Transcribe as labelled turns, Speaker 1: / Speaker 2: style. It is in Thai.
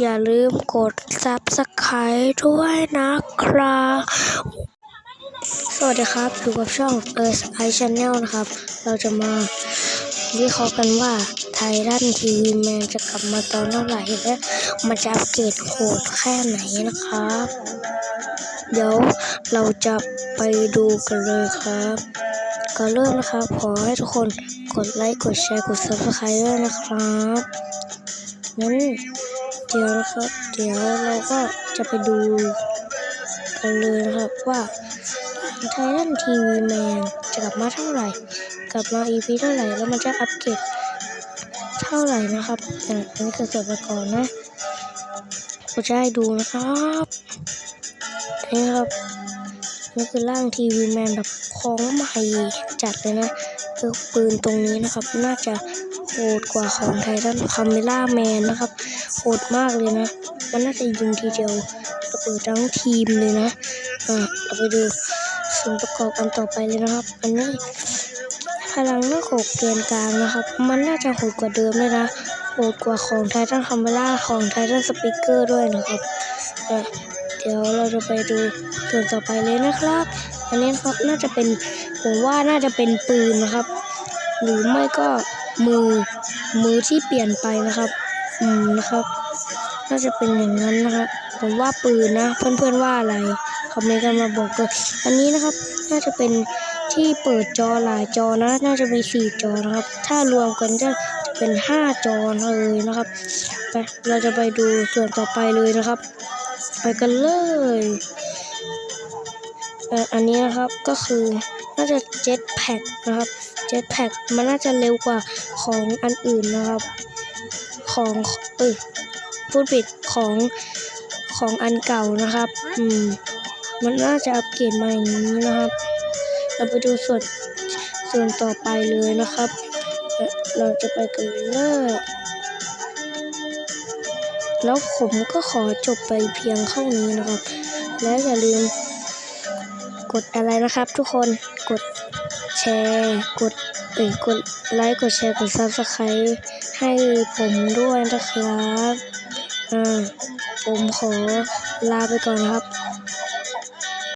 Speaker 1: อย่าลืมกด subscribe ด้วยนะครับ สวัสดีครับอยู่กับช่อง Earth Eye Channel นะครับ เราจะมาวิเคราะห์กันว่าไททันทีวีแมนจะกลับมาตอนเท่าไหร่และมันจะอัปเกรดโหดแค่ไหนนะครับ เดี๋ยวเราจะไปดูกันเลยครับก่อนเริ่มนะครับ ขอให้ทุกคนกดไลค์ กดแชร์ กด subscribe ด้วยนะครับงั้น เดี๋ยวนะครับ เดี๋ยวเราก็จะไปดูกันเลยนะครับว่าไททันทีวีแมนจะกลับมาเท่าไหร่ กลับมาอีพีเท่าไหร่ แล้วมันจะอัปเกรดเท่าไหร่นะครับอะอันนี้คือส่วนประกอบนะผมจะให้ดูนะครับนี่ครับ นี่คือร่างทีวีแมนแบบของใหม่จัดเลยนะคือปืนตรงนี้นะครับ น่าจะโหดกว่าของไททันคาเมล่าแมนนะครับโหดมากเลยนะ มันน่าจะยิงทีเดียวระเบิดทั้งทีมเลยนะอ่าเราไปดูส่วนประกอบอันต่อไปเลยนะครับ อันนี้พลังหน้าโขกเกนกลางนะครับ มันน่าจะโหดกว่าเดิมเลยนะโหดกว่าของไททันคาเมล่าของไททันสปิเกอร์ด้วยนะครับอะ เดี๋ยวเราจะไปดูส่วนต่อไปเลยนะครับ อันนี้ครับน่าจะเป็นผมว่าน่าจะเป็นปืนนะครับ หรือไม่ก็มือมือที่เปลี่ยนไปนะครับอืมนะครับ น่าจะเป็นอย่างนั้นนะครับ ผมว่าปืนนะ เพื่อนๆว่าอะไรคอมเมนต์กันมาบอกเลยอันนี้นะครับน่าจะเป็นที่เปิดจอหลายจอนะ น่าจะมีสี่จอนะครับ ถ้ารวมกันจะจะเป็นห้าจอเลยนะครับไปเราจะไปดูส่วนต่อไปเลยนะครับ ไปกันเลยเอ่ออันนี้นะครับก็คือน่าจะเจ็ตแพ็กนะครับเจ็ตแพ็กมันน่าจะเร็วกว่าของอันอื่นนะครับ ของเอ้ยพูดผิดของของอันเก่านะครับ อืม มันน่าจะอัปเกรดมาอย่างนี้นะครับ เราไปดูส่วนส่วนต่อไปเลยนะครับเอ่อเราจะไปกันเลย แล้วผมก็ขอจบไปเพียงเท่านี้นะครับ และอย่าลืม กดอะไรนะครับ ทุกคนกดแชร์กดเอ้ยกดไลค์กดแชร์กดซับสไครต์ให้ผมด้วยนะครับอ่าผมขอลาไปก่อนครับ